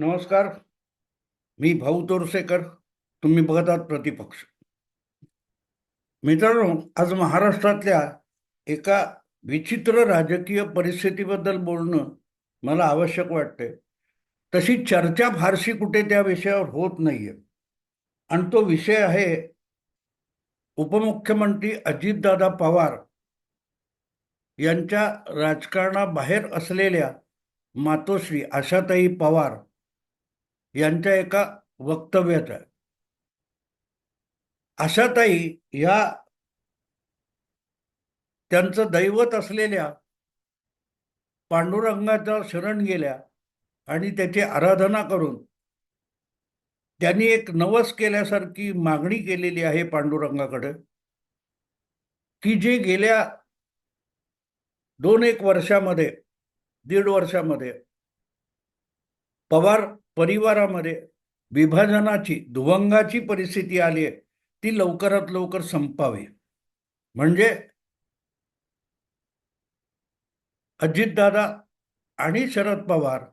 नमस्कार. मी भाऊ तोरसेकर. तुम्ही बघत आहात प्रतिपक्ष. मित्रांनो आज महाराष्ट्रातल्या एका विचित्र राजकीय परिस्थितीबद्दल बोलणं मला आवश्यक वाटते तशी चर्चा फारशी कुठे त्या विषयावर होत नाहीये. आणि तो विषय आहे उपमुख्यमंत्री अजितदादा पवार यांच्या राजकारणाबाहेर असलेल्या मातोश्री आशाताई पवार यांच्या एका वक्तव्यात आहे. आशाताई या त्यांचं दैवत असलेल्या पांडुरंगाच्या शरण गेल्या आणि त्याची आराधना करून त्यांनी एक नवस केल्यासारखी मागणी केलेली आहे पांडुरंगाकडे की जे गेल्या दोन एक वर्षामध्ये दीड वर्षामध्ये पवार परिवारामध्ये विभाजनाची दुभंगाची परिस्थिती आली आहे ती लवकरात लवकर संपावी. म्हणजे अजितदादा आणि शरद पवार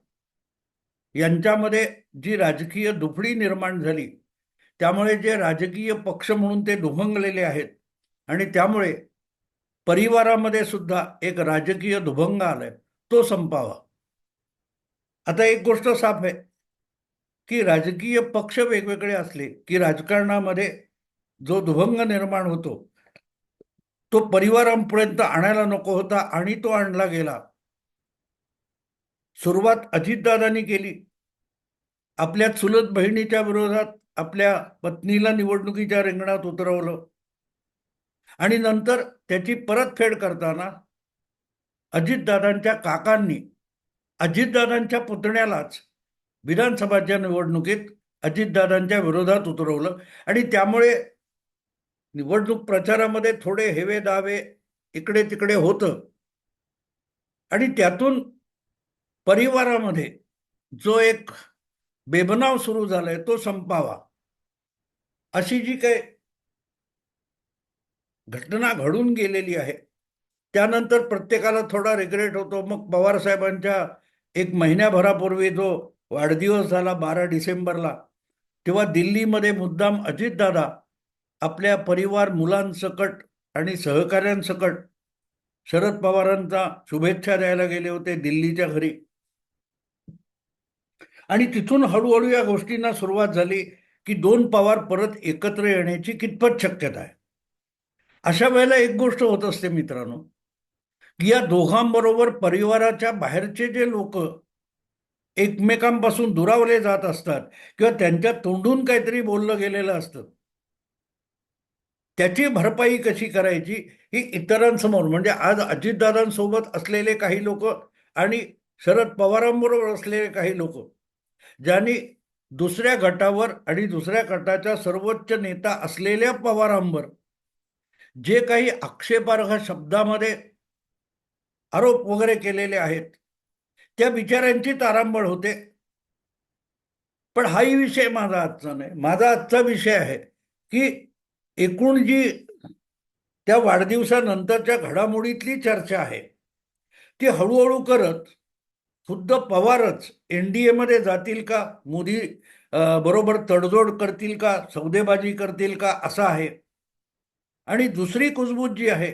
यांच्यामध्ये जी राजकीय दुफडी निर्माण झाली त्यामुळे जे राजकीय पक्ष म्हणून ते दुभंगलेले आहेत आणि त्यामुळे परिवारामध्ये सुद्धा एक राजकीय दुभंग आलाय तो संपावा. आता एक गोष्ट साफ आहे की राजकीय पक्ष वेगवेगळे असले की राजकारणामध्ये जो दुभंग निर्माण होतो तो परिवारांपर्यंत आणायला नको होता आणि तो आणला गेला. सुरुवात अजितदादांनी केली. आपल्या चुलत बहिणीच्या विरोधात आपल्या पत्नीला निवडणुकीच्या रिंगणात उतरवलं. आणि नंतर त्याची परतफेड करताना अजितदादांच्या काकांनी अजितदादांच्या पुतण्यालाच विधानसभाच्या निवडणुकीत अजितदादांच्या विरोधात उतरवलं आणि त्यामुळे निवडणूक प्रचारामध्ये थोडे हेवे दावे इकडे तिकडे होतं. आणि त्यातून परिवारामध्ये जो एक बेबनाव सुरू झालाय तो संपावा अशी जी काही घटना घडून गेलेली आहे त्यानंतर प्रत्येकाला थोडा रिग्रेट होतो. मग पवार साहेबांच्या एक महिन्याभरापूर्वी जो वाढदिवस झाला बारा डिसेंबरला. तेव्हा दिल्लीमध्ये मुद्दाम अजितदादा आपल्या परिवार मुलांसकट आणि सहकाऱ्यांसकट शरद पवारांचा शुभेच्छा द्यायला गेले होते दिल्लीच्या घरी. आणि तिथून हळूहळू या गोष्टींना सुरुवात झाली की दोन पवार परत एकत्र येण्याची कितपत शक्यता आहे. अशा वेळेला एक गोष्ट होत असते मित्रांनो की या दोघांबरोबर परिवाराच्या बाहेरचे जे लोक एकमेकांपासून दुरावले जात असतात किंवा त्यांच्या तोंडून काहीतरी बोललं गेलेलं असतं. त्याची भरपाई कशी करायची ही इतरांसमोर म्हणजे आज अजितदादांसोबत असलेले काही लोक आणि शरद पवारांबरोबर असलेले काही लोक ज्यांनी दुसऱ्या गटावर आणि दुसऱ्या गटाच्या सर्वोच्च नेता असलेल्या पवारांवर जे काही आक्षेपार्ह शब्दामध्ये आरोप वगैरे केलेले आहेत त्या बिचाऱ्यांची तारांबळ होते. पण हाही विषय माझा आजचा नाही. माझा आजचा विषय आहे की एकूण जी त्या वाढदिवसानंतरच्या घडामोडीतली चर्चा आहे ती हळूहळू करत खुद्द पवारच एन डी एमध्ये जातील का? मोदी बरोबर तडजोड करतील का? सौदेबाजी करतील का? असं आहे. आणि दुसरी कुजबूज जी आहे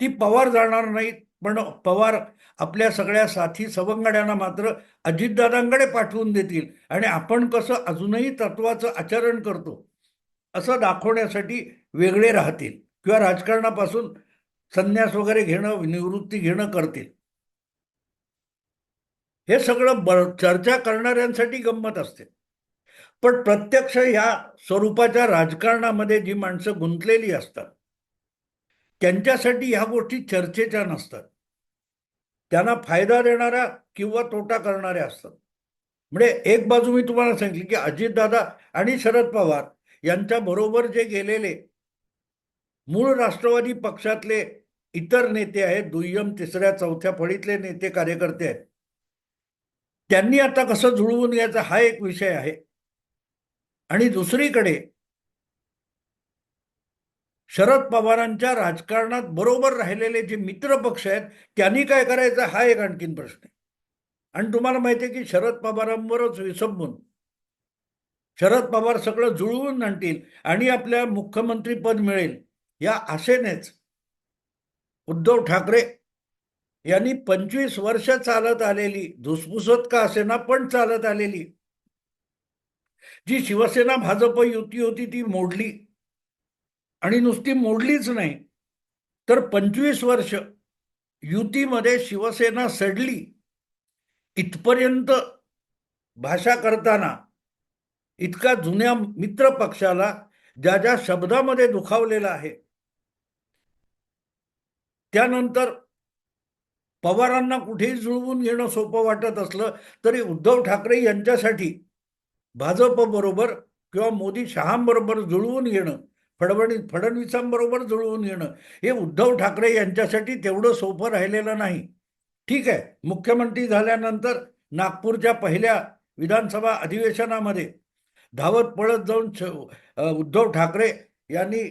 ती पवार जाणार नाहीत. पण पवार आपल्या सगळ्या साथी सवंगड्यांना मात्र अजितदादांकडे पाठवून देतील. आणि आपण कसं अजूनही तत्वाचं आचरण करतो असं दाखवण्यासाठी वेगळे राहतील किंवा राजकारणापासून संन्यास वगैरे घेणं निवृत्ती घेणं करतील. हे सगळं ब चर्चा करणाऱ्यांसाठी गंमत असते. पण प्रत्यक्ष ह्या स्वरूपाच्या राजकारणामध्ये जी माणसं गुंतलेली असतात त्यांच्यासाठी ह्या गोष्टी चर्चेच्या नसतात. त्यांना फायदा देणाऱ्या किंवा तोटा करणाऱ्या असतात. म्हणजे एक बाजू मी तुम्हाला सांगितली की अजितदादा आणि शरद पवार यांच्या बरोबर जे गेलेले मूळ राष्ट्रवादी पक्षातले इतर नेते आहेत दुय्यम तिसऱ्या चौथ्या फळीतले नेते कार्यकर्ते आहेत. त्यांनी आता कसं जुळवून घ्यायचा हा एक विषय आहे. आणि दुसरीकडे शरद पवारांच्या राजकारणात बरोबर राहिलेले जे मित्र पक्ष आहेत त्यांनी काय करायचं? हा एक आणखीन प्रश्न आहे. आणि तुम्हाला माहिती आहे की शरद पवारांवरच विसंबून. शरद पवार सगळं जुळवून आणतील आणि आपल्या मुख्यमंत्री पद मिळेल या आशेनेच उद्धव ठाकरे यांनी पंचवीस वर्ष चालत आलेली धुसफुसत का असेना पण चालत आलेली. जी शिवसेना भाजप युती होती ती मोडली. आणि नुसती मोडलीच नाही. तर पंचवीस वर्ष युतीमध्ये शिवसेना सडली. इथपर्यंत भाषा करताना इतका जुन्या मित्र पक्षाला ज्या ज्या शब्दामध्ये दुखावलेला आहे. त्यानंतर पवारांना कुठेही जुळवून घेणं सोपं वाटत असलं तरी उद्धव ठाकरे यांच्यासाठी भाजप बरोबर किंवा मोदी शहांबरोबर जुळवून घेणं फडणवीस फडणवीसांबरोबर जुळवून येणं हे उद्धव ठाकरे यांच्यासाठी तेवढं सोपं राहिलेलं नाही. ठीक आहे मुख्यमंत्री झाल्यानंतर नागपूरच्या पहिल्या विधानसभा अधिवेशनामध्ये धावत पळत जाऊन उद्धव ठाकरे यांनी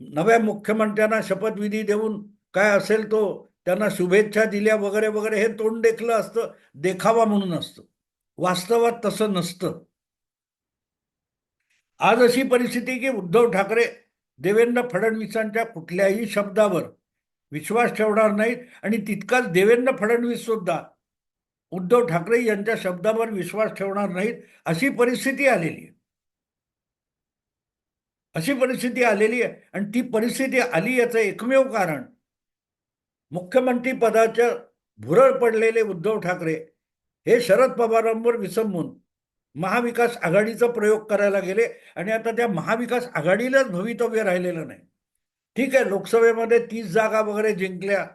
नव्या मुख्यमंत्र्यांना शपथविधी देऊन काय असेल तो त्यांना शुभेच्छा दिल्या वगैरे वगैरे हे तोंड देखलं असतं देखावा म्हणून असतं. वास्तवात तसं नसतं. आज अशी परिस्थिती की उद्धव ठाकरे देवेंद्र फडणवीसांच्या कुठल्याही शब्दावर विश्वास ठेवणार नाहीत. आणि तितकाच देवेंद्र फडणवीस सुद्धा उद्धव ठाकरे यांच्या शब्दावर विश्वास ठेवणार नाहीत अशी परिस्थिती आलेली आहे. अशी परिस्थिती आलेली आहे. आणि ती परिस्थिती आली याचं एकमेव कारण मुख्यमंत्री पदाच्या भुरळ पडलेले उद्धव ठाकरे हे शरद पवारांवर विसंबून महाविकास आघाडीचा प्रयोग करायला गेले आणि आता त्या महाविकास आघाडीलाच भवितव्य राहिलेलं नाही. ठीक आहे लोकसभेमध्ये तीस जागा वगैरे जिंकल्या.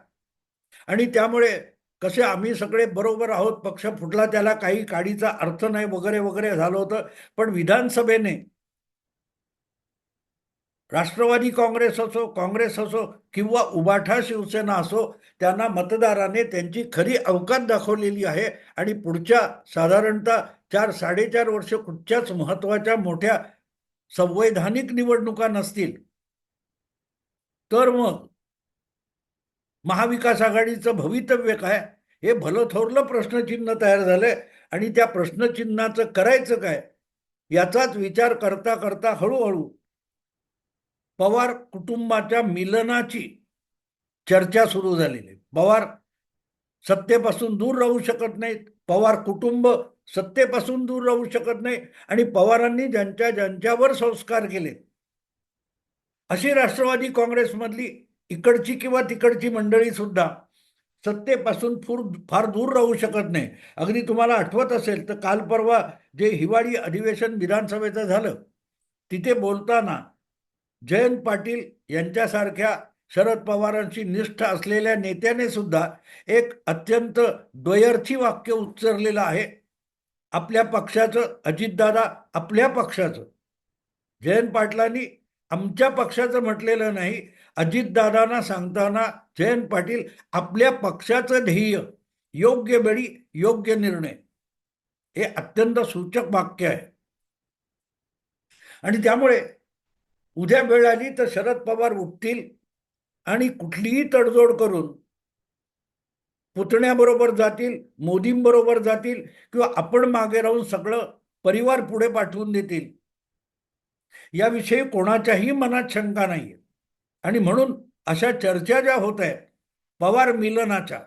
आणि त्यामुळे कसे आम्ही सगळे बरोबर आहोत पक्ष फुटला त्याला काही काडीचा अर्थ नाही वगैरे वगैरे झालं होतं पण विधानसभेने राष्ट्रवादी काँग्रेस असो काँग्रेस असो किंवा उबाठा शिवसेना असो त्यांना मतदाराने त्यांची खरी अवकात दाखवलेली आहे आणि पुढच्या साधारणतः चार साडेचार वर्ष कुठच्याच महत्त्वाच्या मोठ्या संवैधानिक निवडणुका नसतील. तर मग महाविकास आघाडीचं भवितव्य काय? हे भलं थोरलं प्रश्नचिन्ह तयार झालंय आणि त्या प्रश्नचिन्हाचं करायचं काय? याचाच विचार करता करता हळूहळू पवार कुटुंबाच्या मिलनाची चर्चा सुरू झालेली पवार सत्तेपासून दूर राहू शकत नाहीत. पवार कुटुंब सत्तेपासून दूर राहू शकत नाही. आणि पवारांनी ज्यांच्या ज्यांच्यावर संस्कार केले. अशी राष्ट्रवादी काँग्रेसमधली इकडची किंवा तिकडची मंडळी सुद्धा सत्तेपासून फूर फार दूर राहू शकत नाही. अगदी तुम्हाला आठवत असेल तर काल परवा जे हिवाळी अधिवेशन विधानसभेचं झालं तिथे बोलताना जयंत पाटील यांच्यासारख्या शरद पवारांची निष्ठ असलेल्या नेत्याने सुद्धा एक अत्यंत द्वयर्थी वाक्य उच्चारलेलं आहे. आपल्या पक्षाचं अजितदादा आपल्या पक्षाचं. जयंत पाटलांनी आमच्या पक्षाचं म्हटलेलं नाही अजितदादांना सांगताना जयंत पाटील आपल्या पक्षाचं ध्येय योग्य वेळी योग्य निर्णय. हे अत्यंत सूचक वाक्य आहे. आणि त्यामुळे उद्या वेळ आली तर शरद पवार उठतील आणि कुठलीही तडजोड करून पुतण्याबरोबर जातील मोदींबरोबर जातील किंवा आपण मागे राहून सगळं परिवार पुढे पाठवून देतील. याविषयी कोणाच्याही मनात शंका नाही आणि म्हणून अशा चर्चा ज्या होत आहेत पवार मिलनाच्या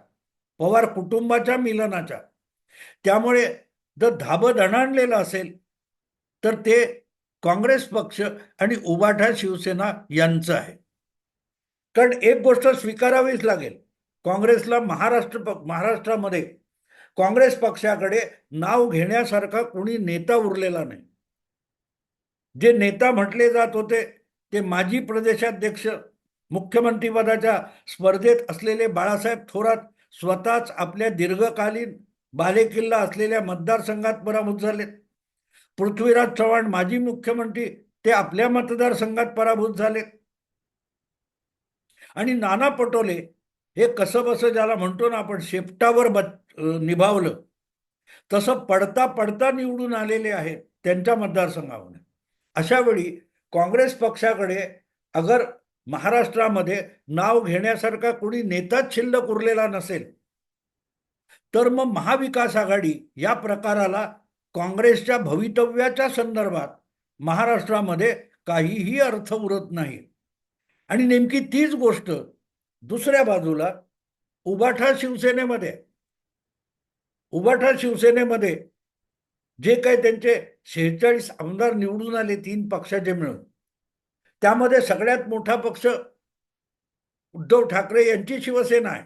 पवार कुटुंबाच्या मिलनाच्या त्यामुळे जर धाबं दणाणलेलं असेल तर ते काँग्रेस पक्ष आणि उबाठा शिवसेना यांचं आहे. कारण एक गोष्ट स्वीकारावीच लागेल. काँग्रेसला महाराष्ट्र महाराष्ट्रामध्ये काँग्रेस पक्षाकडे नाव घेण्यासारखा कोणी नेता उरलेला नाही. जे नेता म्हटले जात होते ते माजी प्रदेशाध्यक्ष मुख्यमंत्रीपदाच्या स्पर्धेत असलेले बाळासाहेब थोरात स्वतःच आपल्या दीर्घकालीन बालेकिल्ला असलेल्या मतदारसंघात पराभूत झाले पृथ्वीराज चव्हाण माजी मुख्यमंत्री ते आपल्या मतदारसंघात पराभूत झाले आणि नाना पटोले हे कसं बसं ज्याला म्हणतो ना आपण शेपटावर निभावलं. तसं पडता पडता निवडून आलेले आहेत त्यांच्या मतदारसंघावर अशा वेळी काँग्रेस पक्षाकडे अगर महाराष्ट्रामध्ये नाव घेण्यासारखा कोणी नेताच शिल्लक उरलेला नसेल तर मग महाविकास आघाडी या प्रकाराला काँग्रेसच्या भवितव्याच्या संदर्भात महाराष्ट्रामध्ये काहीही अर्थ उरत नाही. आणि नेमकी तीच गोष्ट दुसऱ्या बाजूला उबाठा शिवसेनेमध्ये. उबाठा शिवसेनेमध्ये जे काही त्यांचे शेहेचाळीस आमदार निवडून आले तीन पक्षाचे मिळून. त्यामध्ये सगळ्यात मोठा पक्ष उद्धव ठाकरे यांची शिवसेना आहे.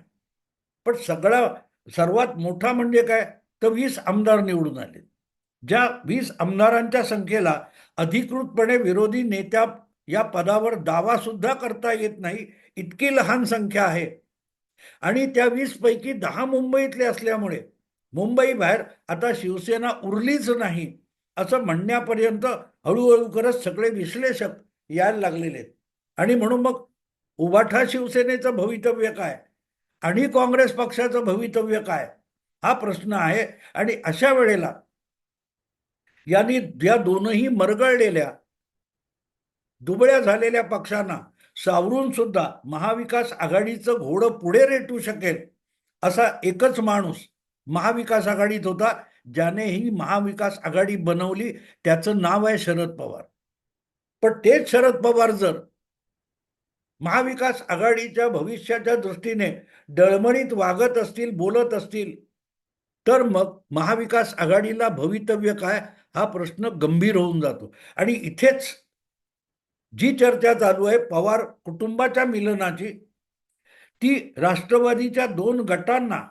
पण सगळा सर्वात मोठा म्हणजे काय? तर वीस आमदार निवडून आले. ज्या वीस आमदारांच्या संख्येला अधिकृतपणे विरोधी नेत्या या पदावर दावा सुद्धा करता येत नाही. इतकी लहान संख्या आहे. आणि त्या वीस पैकी दहा मुंबईतले असल्यामुळे मुंबई बाहेर आता शिवसेना उरलीच नाही असं म्हणण्यापर्यंत हळूहळू करत सगळे विश्लेषक यायला लागलेले आहेत. आणि म्हणून मग उबाठा शिवसेनेचं भवितव्य काय? आणि काँग्रेस पक्षाचं भवितव्य काय? हा प्रश्न आहे. आणि अशा वेळेला यांनी या दोनही मरगळलेल्या दुबळ्या झालेल्या पक्षांना सावरून सुद्धा महाविकास आघाडीचं घोडं पुढे रेटू शकेल असा एकच माणूस महाविकास आघाडीत होता ज्याने ही महाविकास आघाडी बनवली त्याचं नाव आहे शरद पवार. पण तेच शरद पवार जर महाविकास आघाडीच्या भविष्याच्या दृष्टीने डळमळीत वागत असतील बोलत असतील तर मग महाविकास आघाडीला भवितव्य काय? हा प्रश्न गंभीर होऊन जातो. आणि इथेच जी चर्चा चालू आहे पवार कुटुंबाच्या मिलनाची ती राष्ट्रवादीच्या दोन गटांना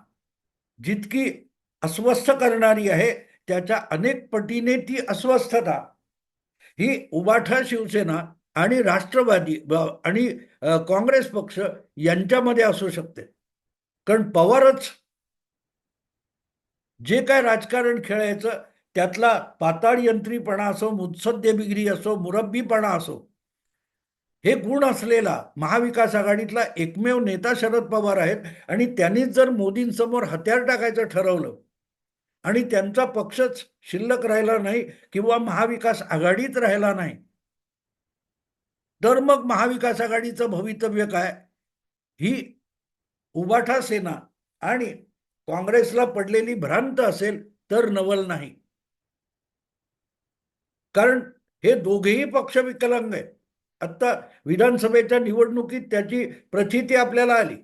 जितकी अस्वस्थ करणारी आहे त्याच्या अनेक पटीने ती अस्वस्थता. ही उबाठा शिवसेना आणि राष्ट्रवादी ब- आणि काँग्रेस पक्ष यांच्यामध्ये असू शकते. कारण पवारच जे काय राजकारण खेळायचं त्यातला पाताळ यंत्रीपणा असो मुत्सद्यबिगिरी असो मुरब्बीपणा असो हे गुण असलेला महाविकास आघाडीतला एकमेव नेता शरद पवार आहेत आणि त्यांनीच जर मोदींसमोर हत्यार टाकायचं ठरवलं आणि त्यांचा पक्षच शिल्लक राहिला नाही किंवा महाविकास आघाडीत राहिला नाही तर मग महाविकास आघाडीचं भवितव्य काय? ही उबाठा सेना आणि काँग्रेसला पडलेली भ्रांत असेल तर नवल नाही. कारण हे दोघेही पक्ष विकलांग आहेत. आत्ता विधानसभेच्या निवडणुकीत त्याची प्रचिती आपल्याला आली.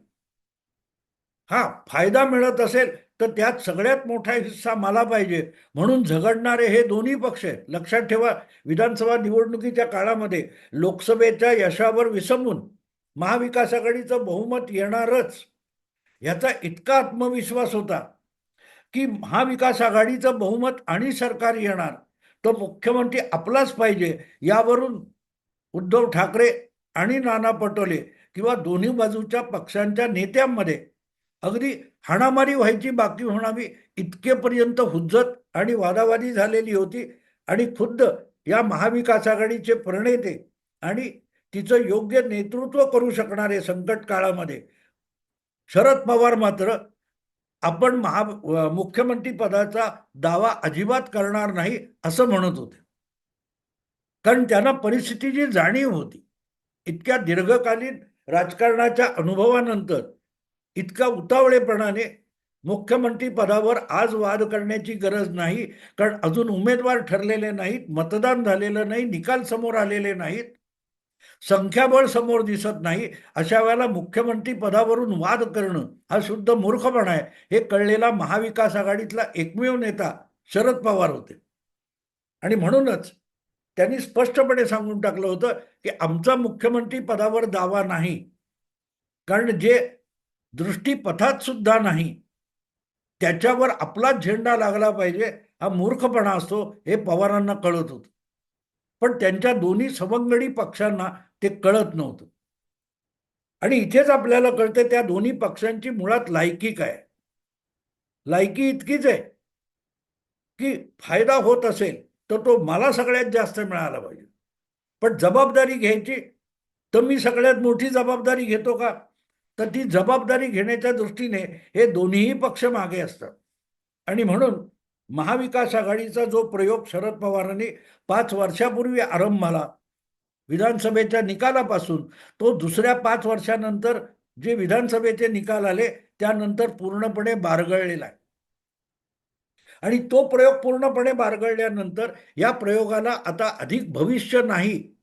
हा फायदा मिळत असेल तर त्यात सगळ्यात मोठा हिस्सा मला पाहिजे. म्हणून झगडणारे हे दोन्ही पक्ष आहेत. लक्षात ठेवा विधानसभा निवडणुकीच्या काळामध्ये लोकसभेच्या यशावर विसंबून महाविकास आघाडीचं बहुमत येणारच. याचा इतका आत्मविश्वास होता की महाविकास आघाडीचं बहुमत आणि सरकार येणार. तर मुख्यमंत्री आपलाच पाहिजे यावरून उद्धव ठाकरे आणि नाना पटोले किंवा दोन्ही बाजूच्या पक्षांच्या नेत्यांमध्ये अगदी हाणामारी व्हायची बाकी होणावी इतकेपर्यंत हुज्जत आणि वादावादी झालेली होती आणि खुद्द या महाविकास आघाडीचे प्रणेते आणि तिचं योग्य नेतृत्व करू शकणारे संकट काळामध्ये. शरद पवार मात्र आपण महा मुख्यमंत्री पदाचा दावा अजिबात करणार नाही असं म्हणत होते. कारण त्यांना परिस्थितीची जाणीव होती. इतक्या दीर्घकालीन राजकारणाच्या अनुभवानंतर इतका उतावळेपणाने मुख्यमंत्री पदावर आज वाद करण्याची गरज नाही कारण अजून उमेदवार ठरलेले नाहीत मतदान झालेलं नाही निकाल समोर आलेले नाहीत संख्याबळ समोर दिसत नाही अशा वेळेला मुख्यमंत्री पदावरून वाद करणं हा शुद्ध मूर्खपणा आहे. हे कळलेला महाविकास आघाडीतला एकमेव नेता शरद पवार होते. आणि म्हणूनच त्यांनी स्पष्टपणे सांगून टाकलं होतं की आमचा मुख्यमंत्री पदावर दावा नाही. कारण जे दृष्टीपथात सुद्धा नाही त्याच्यावर आपलाच झेंडा लागला पाहिजे हा मूर्खपणा असतो हे पवारांना कळत होतं. पण त्यांच्या दोन्ही सवंगडी पक्षांना ते कळत नव्हतं. आणि इथेच आपल्याला कळते त्या दोन्ही पक्षांची मुळात लायकी काय? लायकी इतकीच आहे की फायदा होत असेल तर तो मला सगळ्यात जास्त मिळाला पाहिजे. पण जबाबदारी घ्यायची तर मी सगळ्यात मोठी जबाबदारी घेतो का? तर ती जबाबदारी घेण्याच्या दृष्टीने हे दोन्हीही पक्ष मागे असतात. आणि म्हणून महाविकास आघाडीचा जो प्रयोग शरद पवारांनी पाच वर्षापूर्वी आरंभाला विधानसभेच्या निकालापासून तो दुसऱ्या पाच वर्षानंतर जे विधानसभेचे निकाल आले त्यानंतर पूर्णपणे बारगळलेला आहे. आणि तो प्रयोग पूर्णपणे बारगळल्यानंतर या प्रयोगाला आता अधिक भविष्य नाही.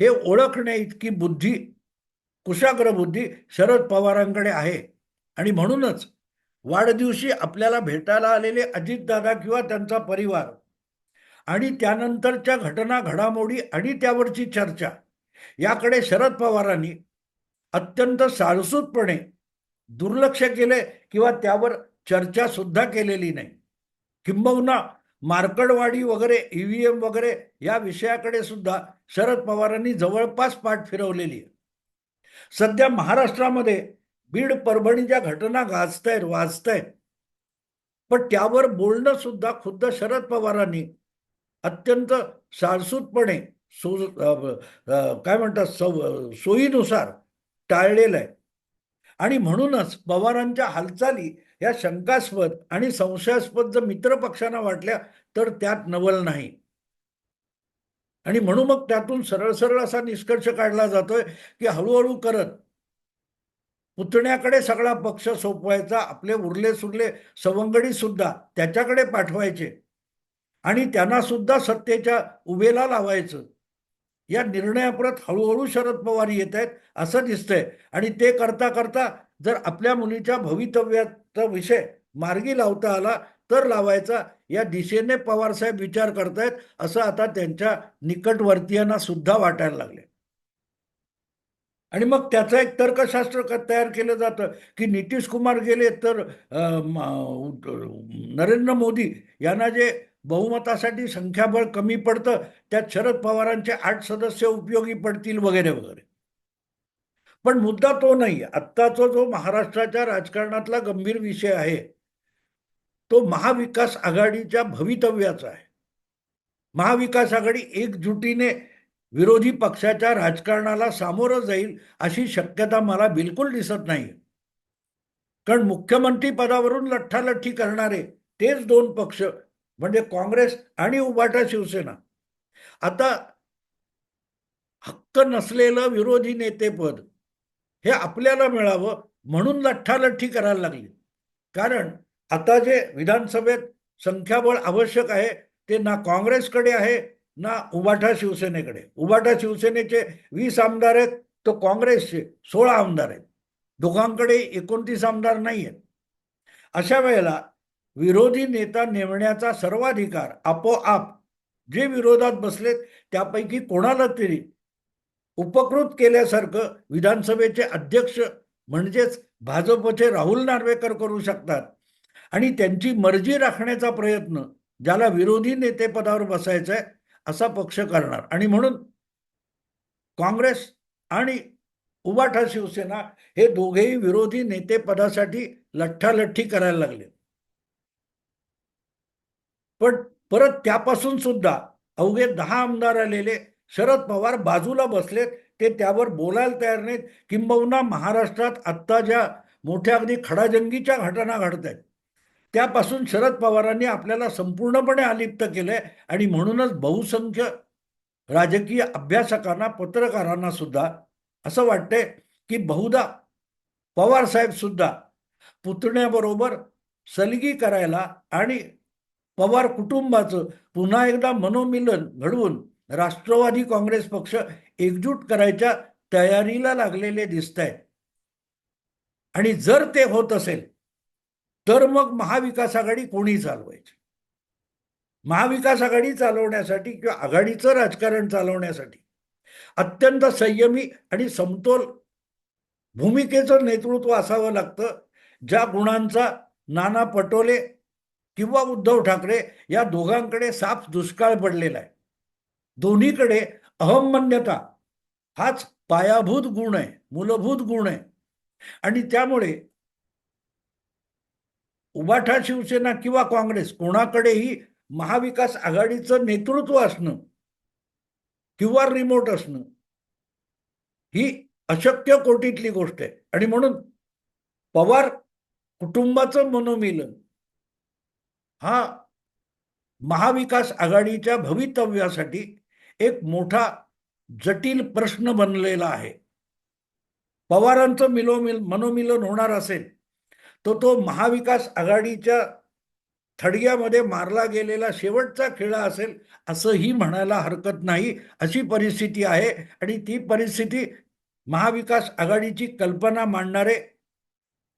हे ओळखण्या इतकी बुद्धी कुशाग्र बुद्धी शरद पवारांकडे आहे. आणि म्हणूनच वाढदिवशी आपल्याला भेटायला आलेले अजितदादा किंवा त्यांचा परिवार आणि त्यानंतरच्या घटना घडामोडी आणि त्यावरची चर्चा याकडे शरद पवारांनी अत्यंत साळसूतपणे दुर्लक्ष केले किंवा त्यावर चर्चा सुद्धा केलेली नाही. किंबहुना मार्कडवाडी वगैरे ईव्हीएम वगैरे या विषयाकडे सुद्धा शरद पवारांनी जवळपास पाठ फिरवलेली आहे. सध्या महाराष्ट्रामध्ये बीड परभणीच्या घटना गाजतायत वाचतायत पण त्यावर बोलणं सुद्धा खुद्द शरद पवारांनी अत्यंत साळसूतपणे सो काय म्हणतात सो सोयीनुसार टाळलेलं आहे. आणि म्हणूनच पवारांच्या हालचाली या शंकास्पद आणि संशयास्पद जर मित्र पक्षांना वाटल्या तर त्यात नवल नाही. आणि म्हणून मग त्यातून सरळ सरळ असा निष्कर्ष काढला जातोय की हळूहळू करत. पुतण्याकडे सगळा पक्ष सोपवायचा आपले उरले सुरले सवंगडी सुद्धा त्याच्याकडे पाठवायचे. आणि त्यांना सुद्धा सत्तेच्या उभेला लावायचं. या निर्णयाप्रत हळूहळू शरद पवार येत आहेत असं दिसतंय. आणि ते करता करता जर आपल्या मुलीच्या भवितव्यात तर विषय मार्गी लावता आला तर लावायचा. या दिशेने पवारसाहेब विचार करतायत असं आता त्यांच्या निकटवर्तीयांना सुद्धा वाटायला लागले आणि मग त्याचं एक तर्कशास्त्र तयार केलं जातं की नितीश कुमार गेले तर नरेंद्र मोदी यांना जे बहुमतासाठी संख्याबळ कमी पडतं त्यात शरद पवारांचे आठ सदस्य उपयोगी पडतील वगैरे वगैरे. पण मुद्दा तो नाही. आत्ताचा जो महाराष्ट्राच्या राजकारणातला गंभीर विषय आहे तो महाविकास आघाडीच्या भवितव्याचा आहे. महाविकास आघाडी एकजुटीने विरोधी पक्षाच्या राजकारणाला सामोरं जाईल अशी शक्यता मला बिलकुल दिसत नाही. कारण मुख्यमंत्री पदावरून लठ्ठालठ्ठी करणारे तेच दोन पक्ष म्हणजे काँग्रेस आणि उभाटा शिवसेना. आता हक्क नसलेलं विरोधी नेतेपद हे आपल्याला मिळावं म्हणून लठ्ठालठ्ठी करायला लागली. कारण आता जे विधानसभेत संख्याबळ आवश्यक आहे ते ना काँग्रेसकडे आहे ना उबाठा शिवसेनेकडे. उबाठा शिवसेनेचे वीस आमदार आहेत तो काँग्रेसचे सोळा आमदार आहेत. दोघांकडे एकोणतीस आमदार नाही आहेत. अशा वेळेला विरोधी नेता नेमण्याचा सर्वाधिकार आपोआप जे विरोधात बसलेत त्यापैकी कोणाला तरी उपकृत केल्यासारखं विधानसभेचे अध्यक्ष म्हणजेच भाजपचे राहुल नार्वेकर करू शकतात. आणि त्यांची मर्जी राखण्याचा प्रयत्न ज्याला विरोधी नेतेपदावर बसायचा आहे असा पक्ष करणार. आणि म्हणून काँग्रेस आणि उबाठा शिवसेना हे दोघेही विरोधी नेतेपदासाठी लठ्ठालठ्ठी करायला लागले. पण परत त्यापासून सुद्धा अवघे दहा आमदार आलेले शरद पवार बाजूला बसलेत ते त्यावर बोलायला तयार नाहीत. किंबहुना महाराष्ट्रात आत्ता ज्या मोठ्या अगदी खडाजंगीच्या घटना घडत आहेत त्यापासून शरद पवारांनी आपल्याला संपूर्णपणे अलिप्त केलंय आणि म्हणूनच बहुसंख्य राजकीय अभ्यासकांना पत्रकारांना सुद्धा असं वाटतंय की बहुधा पवार साहेब सुद्धा पुतण्याबरोबर सलगी करायला आणि पवार कुटुंबाचं पुन्हा एकदा मनोमिलन घडवून राष्ट्रवादी काँग्रेस पक्ष एकजूट करायच्या तयारीला लागलेले दिसत आहेत आणि जर ते होत असेल तर मग महाविकास आघाडी कोणी चालवायची? महाविकास आघाडी चालवण्यासाठी किंवा आघाडीचं राजकारण चालवण्यासाठी अत्यंत संयमी आणि समतोल भूमिकेचं नेतृत्व असावं लागतं ज्या गुणांचा नाना पटोले किंवा उद्धव ठाकरे या दोघांकडे साफ दुष्काळ पडलेला आहे. दोन्हीकडे अहमन्यता हाच पायाभूत गुण आहे मूलभूत गुण आहे. आणि त्यामुळे उबाठा शिवसेना किंवा काँग्रेस कोणाकडेही महाविकास आघाडीचं नेतृत्व असणं किंवा रिमोट असणं ही अशक्य कोटीतली गोष्ट आहे. आणि म्हणून पवार कुटुंबाचं मनोमिलन हा महाविकास आघाडीच्या भवितव्यासाठी एक मोठा जटिल प्रश्न बनलेला आहे. पवारांचं मिलोमिल मनोमिलन होणार असेल तर तो महाविकास आघाडीच्या थडग्यामध्ये मारला गेलेला शेवटचा खेळा असेल असंही म्हणायला हरकत नाही अशी परिस्थिती आहे. आणि ती परिस्थिती महाविकास आघाडीची कल्पना मांडणारे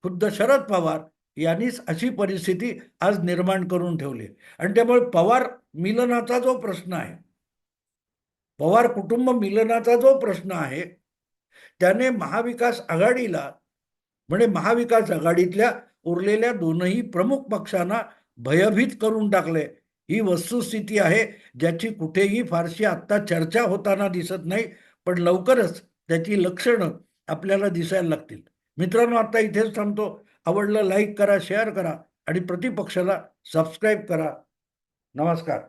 खुद्द शरद पवार यांनीच अशी परिस्थिती आज निर्माण करून ठेवली. आणि त्यामुळे पवार मिलनाचा जो प्रश्न आहे पवार कुटुंब मिलनाचा जो प्रश्न आहे त्याने महाविकास आघाडीला म्हणजे महाविकास आघाडीतल्या उरलेल्या दोनही प्रमुख पक्षांना भयभीत करून टाकले. ही वस्तुस्थिती आहे ज्याची कुठेही फारशी आत्ता चर्चा होताना दिसत नाही पण लवकरच त्याची लक्षणं आपल्याला दिसायला लागतील. मित्रांनो आता इथेच थांबतो. आवडलं लाईक करा शेअर करा आणि प्रतिपक्षाला सबस्क्राईब करा. नमस्कार.